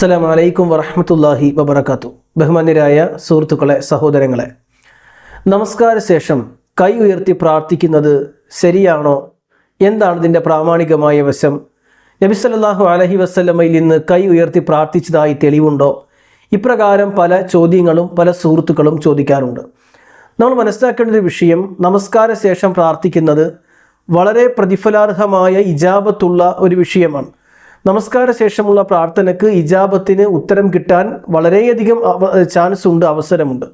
അസ്സലാം വലൈക്കും വറഹമത്തല്ലാഹി വബർക്കാത്തു ബഹുമാന്യരായ സുഹൃത്തുക്കളെ സഹോദരങ്ങളെ നമസ്കാര ശേഷം കൈ ഉയർത്തി പ്രാർത്ഥിക്കുന്നത് ശരിയാണോ? എന്താണ് ഇതിന്റെ പ്രാമാണികമായ വശം? നബി സല്ലല്ലാഹു അലൈഹി വസല്ലമയിൽ നിന്ന് കൈ ഉയർത്തി പ്രാർത്ഥിച്ചതായി തെളിവുണ്ടോ? ഇപ്രകാരം പല ചോദ്യങ്ങളും പല സുഹൃത്തുക്കളും ചോദിക്കാറുണ്ട്. നമ്മൾ മനസ്സിലാക്കേണ്ട ഒരു വിഷയം നമസ്കാര ശേഷം പ്രാർത്ഥിക്കുന്നത് വളരെ പ്രതിഫലാർഹമായ ഇജാബത്തുള്ള ഒരു വിഷയമാണ്. നമസ്കാര ശേഷമുള്ള പ്രാർത്ഥനയ്ക്ക് ഇജാബത്തിന് ഉത്തരം കിട്ടാൻ വളരെയധികം ചാൻസ് ഉണ്ട് അവസരമുണ്ട്.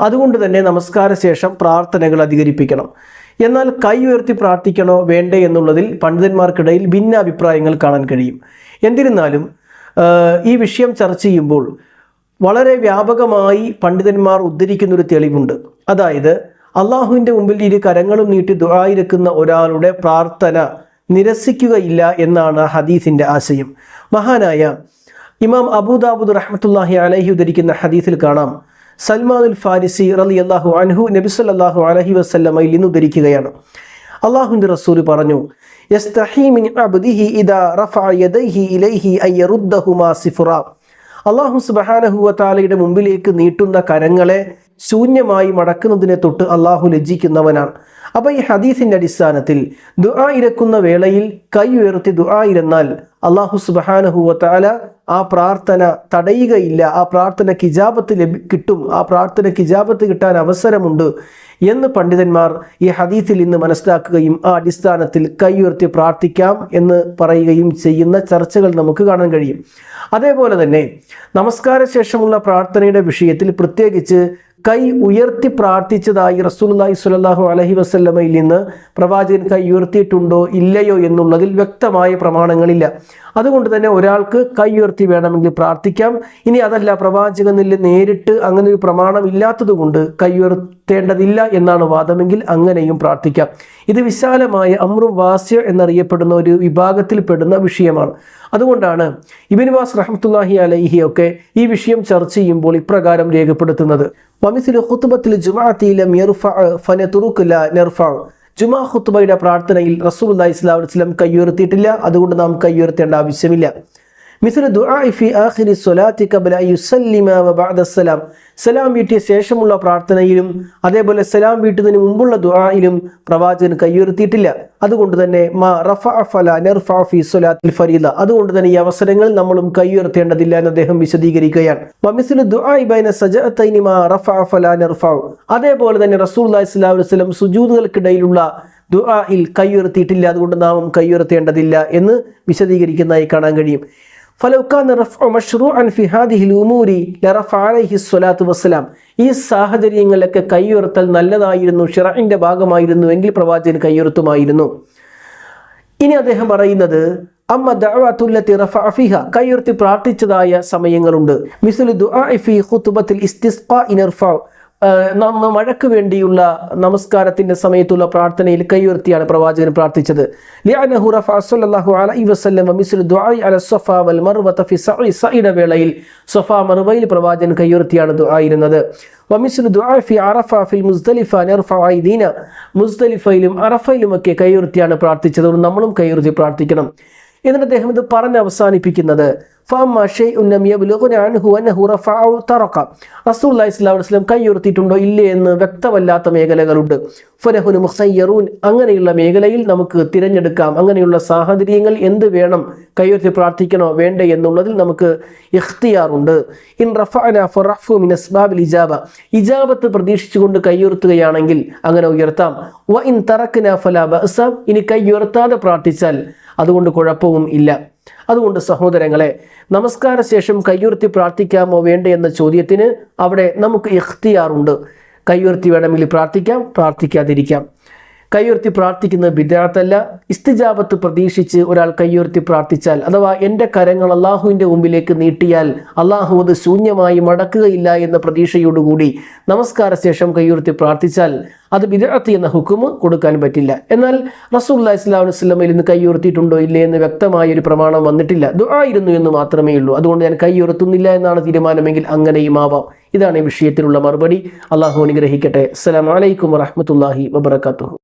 അതുകൊണ്ട് തന്നെ നമസ്കാര ശേഷം പ്രാർത്ഥനകൾ അധികരിപ്പിക്കണം. എന്നാൽ കൈ ഉയർത്തി പ്രാർത്ഥിക്കണോ വേണ്ടേ എന്നുള്ളതിൽ പണ്ഡിതന്മാർക്കിടയിൽ ഭിന്ന അഭിപ്രായങ്ങൾ കാണാൻ കഴിയും. എന്നിരുന്നാലും ഈ വിഷയം ചർച്ച ചെയ്യുമ്പോൾ വളരെ വ്യാപകമായി പണ്ഡിതന്മാർ ഉദ്ധരിക്കുന്ന ഒരു തെളിവുണ്ട്. അതായത് അള്ളാഹുവിന്റെ മുമ്പിൽ ഇരു കരങ്ങളും നീട്ടി ദുരായിരിക്കുന്ന ഒരാളുടെ പ്രാർത്ഥന നിരസിക്കുകയില്ല എന്നാണ് ഹദീസിന്റെ ആശയം. മഹാനായ ഇമാം അബൂദാബുദ് റഹ്മത്തുല്ലാഹി അലഹി ഉദ്ധരിക്കുന്ന ഹദീസിൽ കാണാം. സൽമാനുൽ ഫാരിസി റലി അള്ളാഹു അൻഹു നബി സല്ലല്ലാഹു അലഹി വസ്ല്ലമയിൽ നിന്ന് ഉദ്ധരിക്കുകയാണ്. അള്ളാഹുവിന്റെ റസൂൽ പറഞ്ഞു അള്ളാഹു സുബഹാനഹുവ താലയുടെ മുമ്പിലേക്ക് നീട്ടുന്ന കരങ്ങളെ ശൂന്യമായി മടക്കുന്നതിനെ തൊട്ട് അള്ളാഹു ലജ്ജിക്കുന്നവനാണ്. അപ്പോൾ ഈ ഹദീസിന്റെ അടിസ്ഥാനത്തിൽ ദുആ ഇരക്കുന്ന വേളയിൽ കൈ ഉയർത്തി ദുആ ഇരുന്നാൽ അള്ളാഹു സുബഹാനഹുവ താല ആ പ്രാർത്ഥന തടയുകയില്ല ആ പ്രാർത്ഥന കിജാബത്ത് ലഭി കിട്ടും ആ പ്രാർത്ഥന കിജാബത്ത് കിട്ടാൻ അവസരമുണ്ട് എന്ന് പണ്ഡിതന്മാർ ഈ ഹദീസിൽ ഇന്ന് മനസ്സിലാക്കുകയും ആ അടിസ്ഥാനത്തിൽ കൈ ഉയർത്തി പ്രാർത്ഥിക്കാം എന്ന് പറയുകയും ചെയ്യുന്ന ചർച്ചകൾ നമുക്ക് കാണാൻ കഴിയും. അതേപോലെ തന്നെ നമസ്കാര ശേഷമുള്ള പ്രാർത്ഥനയുടെ വിഷയത്തിൽ പ്രത്യേകിച്ച് കൈ ഉയർത്തി പ്രാർത്ഥിച്ചതായി റസൂലുള്ളാഹി സ്വല്ലല്ലാഹു അലഹി വസ്ല്ലമയിൽ നിന്ന് പ്രവാചകൻ കൈ ഉയർത്തിയിട്ടുണ്ടോ ഇല്ലയോ എന്നുള്ളതിൽ വ്യക്തമായ പ്രമാണങ്ങളില്ല. അതുകൊണ്ട് തന്നെ ഒരാൾക്ക് കൈ ഉയർത്തി വേണമെങ്കിൽ പ്രാർത്ഥിക്കാം. ഇനി അതല്ല പ്രവാചകനിൽ നേരിട്ട് അങ്ങനെ ഒരു പ്രമാണം ഇല്ലാത്തതുകൊണ്ട് കൈ ഉയർത്തേണ്ടതില്ല എന്നാണ് വാദമെങ്കിൽ അങ്ങനെയും പ്രാർത്ഥിക്കാം. ഇത് വിശാലമായ അമ്രു വാസ്യ എന്നറിയപ്പെടുന്ന ഒരു വിഭാഗത്തിൽപ്പെടുന്ന വിഷയമാണ്. അതുകൊണ്ടാണ് ഇബിൻ വാസ് അലഹി അലൈഹി ഒക്കെ ഈ വിഷയം ചർച്ച ചെയ്യുമ്പോൾ ഇപ്രകാരം രേഖപ്പെടുത്തുന്നത്. ജുമാ ഹുത്തുബയുടെ പ്രാർത്ഥനയിൽ റസൂൽ അല്ലാ വസല്ലം കൈയുയർത്തിയിട്ടില്ല അതുകൊണ്ട് നാം കൈയുയർത്തേണ്ട ആവശ്യമില്ല. മിസ്ല ദുആഇ ഫി ആഖിരി സ്വലാത്തി കബല യുസല്ലിമ വ സലാം. സലാം വീട്ടിയ ശേഷമുള്ള പ്രാർത്ഥനയിലും അതേപോലെ സലാം വീട്ടുന്നതിന് മുമ്പുള്ള ദുആയിലും പ്രവാചകൻ കൈയുയർത്തിയിട്ടില്ല അതുകൊണ്ട് തന്നെ മാ റഫഅ ഫല ഫി ഫരീദ. അതുകൊണ്ട് തന്നെ ഈ അവസരങ്ങൾ നമ്മളും കൈയുയർത്തേണ്ടതില്ല എന്ന് അദ്ദേഹം വിശദീകരിക്കുകയാണ്. ദുആഇ ബൈന ഫല അതേപോലെ തന്നെ റസൂലുള്ളാഹി സ്വല്ലല്ലാഹു അലൈഹി വസല്ലം സുജൂദുകൾക്കിടയിലുള്ള ദുആയിൽ കൈയുയർത്തിയിട്ടില്ല അതുകൊണ്ട് നാമും കൈയുയർത്തേണ്ടതില്ല എന്ന് വിശദീകരിക്കുന്നതായി കാണാൻ കഴിയും. റഫ്ഉ വസ്സലാം. ഈ സാഹചര്യങ്ങളിലൊക്കെ കൈയുറത്തൽ നല്ലതായിരുന്നു ഷിറഹിന്റെ ഭാഗമായിരുന്നു എങ്കിൽ പ്രവാചകൻ കൈയുറത്തുമായിരുന്നു ഇനി അദ്ദേഹം പറയുന്നത് അമ്മ ദുല്ലത്തി റഫിഹ കൈയുയർത്തി പ്രാർത്ഥിച്ചതായ സമയങ്ങളുണ്ട്. മിസ്ലു ദുആഇ ഇസ്തിസ്ഖാ മഴയ്ക്ക് വേണ്ടിയുള്ള നമസ്കാരത്തിന്റെ സമയത്തുള്ള പ്രാർത്ഥനയിൽ കൈയുയർത്തിയാണ് പ്രവാചകൻ പ്രാർത്ഥിച്ചത്. വേളയിൽ സ്വഫ മർവയിൽ പ്രവാചകൻ കൈയുയർത്തിയാണ് ദുആയിരുന്നത്. മുസ്തലിഫയിലും അറഫയിലുമൊക്കെ കൈയുയർത്തിയാണ് പ്രാർത്ഥിച്ചത്. നമ്മളും കൈയുയർത്തി പ്രാർത്ഥിക്കണം. എന്നിട്ട് അദ്ദേഹം ഇത് പറഞ്ഞ് അവസാനിപ്പിക്കുന്നത്. ഫഅമ്മ ഷൈഉൻ ലം യബ്ലുഗ്ന അൻഹു അന്നഹു റഫഅ തറക റസൂലുള്ളാഹി സ്വല്ലല്ലാഹു അലൈഹി വസല്ലം കൈയുയർത്തിയിട്ടുണ്ടോ? ഇല്ലേ എന്ന് വ്യക്തമല്ലാത്ത മേഖലകളുണ്ട്. അങ്ങനെയുള്ള മേഖലയിൽ നമുക്ക് തിരഞ്ഞെടുക്കാം. അങ്ങനെയുള്ള സാഹചര്യങ്ങൾ എന്ത് വേണം? കൈയുയർത്തി പ്രാർത്ഥിക്കണോ? വേണ്ടേ എന്നുള്ളതിൽ നമുക്ക് ഇഖ്തിയാറുണ്ട്. ഇൻ മിൻ അസ്ബാബിൽ ഇജാബ. ഇജാബത്ത് പ്രതീക്ഷിച്ചുകൊണ്ട് കൈയുയർത്തുകയാണെങ്കിൽ അങ്ങനെ ഉയർത്താം. വ ഇൻ തറക്ന ഫലാ ബഅസ. ഇനി കൈയുയർത്താതെ പ്രാർത്ഥിച്ചാൽ അതുകൊണ്ട് കുഴപ്പവും ഇല്ല. അതുകൊണ്ട് സഹോദരങ്ങളെ നമസ്കാര ശേഷം കയ്യുർത്തി പ്രാർത്ഥിക്കാമോ വേണ്ടേ എന്ന ചോദ്യത്തിന് അവിടെ നമുക്ക് ഇഖ്തിയാറുണ്ട്. കയ്യുർത്തി വേണമെങ്കിൽ പ്രാർത്ഥിക്കാം പ്രാർത്ഥിക്കാതിരിക്കാം. കയ്യുയർത്തി പ്രാർത്ഥിക്കുന്നത് ബിദാത്തല്ല ഇസ്തിജാബത്ത് പ്രതീക്ഷിച്ച് ഒരാൾ കൈയുയർത്തി പ്രാർത്ഥിച്ചാൽ അഥവാ എന്റെ കരങ്ങൾ അള്ളാഹുവിന്റെ മുമ്പിലേക്ക് നീട്ടിയാൽ അള്ളാഹു അത് ശൂന്യമായി മടക്കുകയില്ല എന്ന പ്രതീക്ഷയോടുകൂടി നമസ്കാര ശേഷം കൈയുയർത്തി പ്രാർത്ഥിച്ചാൽ അത് ബിദ്യാർത്ഥി എന്ന ഹുക്കുമ് കൊടുക്കാൻ പറ്റില്ല. എന്നാൽ റസൂല്ലാ ഇസ്ലാം വസ്ലമയിൽ നിന്ന് കൈയുയർത്തിയിട്ടുണ്ടോ ഇല്ലേ എന്ന് വ്യക്തമായ ഒരു പ്രമാണം വന്നിട്ടില്ല. ദുആയിരുന്നു എന്ന് മാത്രമേ ഉള്ളൂ. അതുകൊണ്ട് ഞാൻ കൈയുയർത്തുന്നില്ല എന്നാണ് തീരുമാനമെങ്കിൽ അങ്ങനെയും ആവാം. ഇതാണ് ഈ വിഷയത്തിലുള്ള മറുപടി. അള്ളാഹു അനുഗ്രഹിക്കട്ടെ. അസ്സലാമു അലൈക്കും വറഹ്മത്തുള്ളാഹി വബറകാതുഹു.